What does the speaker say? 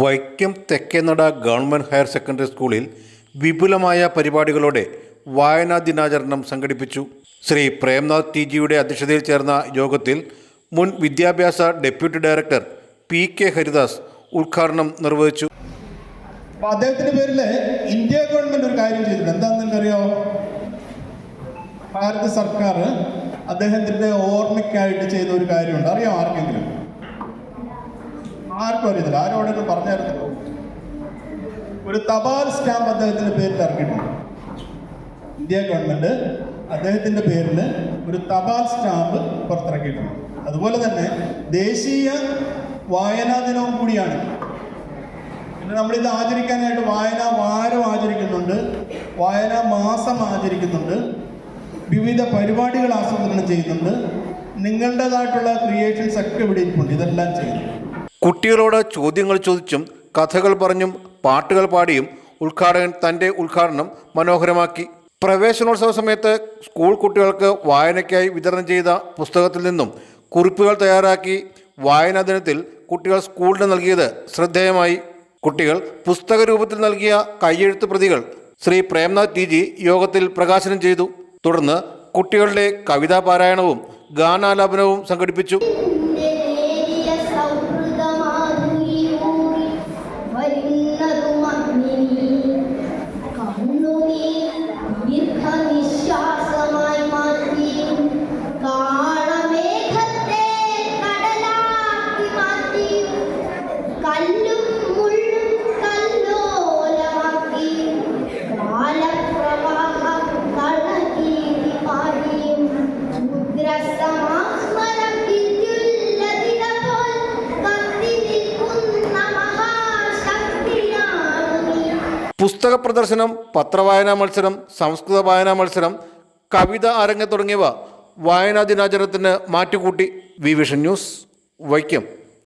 Vaikom Thekkenada government higher secondary സ്കൂളിൽ വിപുലമായ പരിപാടികളോടെ വായനാ ദിനാചരണം സംഘടിപ്പിച്ചു. ശ്രീ പ്രേംനാഥ് ടി ജിയുടെ അധ്യക്ഷതയിൽ ചേർന്ന യോഗത്തിൽ മുൻ വിദ്യാഭ്യാസ deputy director P K Haridas ഉദ്ഘാടനം നിർവഹിച്ചു. അപ്പൊ അദ്ദേഹത്തിന്റെ പേരിൽ ഇന്ത്യ ഗവൺമെന്റ് ഒരു കാര്യം ചെയ്തിട്ടുണ്ട്. എന്താണെന്ന് നിങ്ങൾക്കറിയോ? ഭാരത സർക്കാർ അദ്ദേഹത്തിന്റെ ഓർമ്മയ്ക്കായിട്ട് ചെയ്ത ഒരു കാര്യമുണ്ട്. അറിയാം ആർക്കെങ്കിലും? ആർക്കും അറിയത്തില്ല. ആരോടൊക്കെ പറഞ്ഞായിരുന്നു? ഒരു തപാൽ സ്റ്റാമ്പ് അദ്ദേഹത്തിന്റെ പേരിൽ ഇറക്കിയിട്ടുണ്ട്. ഇന്ത്യ ഗവൺമെന്റ് അദ്ദേഹത്തിന്റെ പേരിൽ ഒരു തപാൽ സ്റ്റാമ്പ് പുറത്തിറക്കിയിട്ടുണ്ട്. അതുപോലെ തന്നെ ദേശീയ വായനാ ദിനവും കൂടിയാണ്. പിന്നെ നമ്മളിത് ആചരിക്കാനായിട്ട് വായനാ വാരം ആചരിക്കുന്നുണ്ട്. വായനാ മാസം ആചരിക്കുന്നുണ്ട്. വിവിധ പരിപാടികൾ ആസൂത്രണം ചെയ്യുന്നുണ്ട്. നിങ്ങളുടേതായിട്ടുള്ള ക്രിയേഷൻസ് ഒക്കെ ഇവിടെ ഇരിപ്പുണ്ട്. ഇതെല്ലാം ചെയ്യുന്നു. കുട്ടികളോട് ചോദ്യങ്ങൾ ചോദിച്ചും കഥകൾ പറഞ്ഞും പാട്ടുകൾ പാടിയും ഉദ്ഘാടകൻ തന്റെ ഉദ്ഘാടനം മനോഹരമാക്കി. പ്രവേശനോത്സവ സമയത്ത് സ്കൂൾ കുട്ടികൾക്ക് വായനയ്ക്കായി വിതരണം ചെയ്ത പുസ്തകത്തിൽ നിന്നും കുറിപ്പുകൾ തയ്യാറാക്കി വായനാ ദിനത്തിൽ കുട്ടികൾ സ്കൂളിന് നൽകിയത് ശ്രദ്ധേയമായി. കുട്ടികൾ പുസ്തക രൂപത്തിൽ നൽകിയ കയ്യെഴുത്ത് പ്രതികൾ ശ്രീ പ്രേംനാഥ് ടി ജി യോഗത്തിൽ പ്രകാശനം ചെയ്തു. തുടർന്ന് കുട്ടികളുടെ കവിതാ പാരായണവും ഗാനാലാപനവും സംഘടിപ്പിച്ചു. പുസ്തക പ്രദർശനം പത്രവായനാ മത്സരം സംസ്കൃത വായനാ മത്സരം കവിത അരങ്ങ് തുടങ്ങിയവ വായനാ ദിനാചരണത്തിന് മാറ്റുകൂട്ടി. V Vision News Vaikom.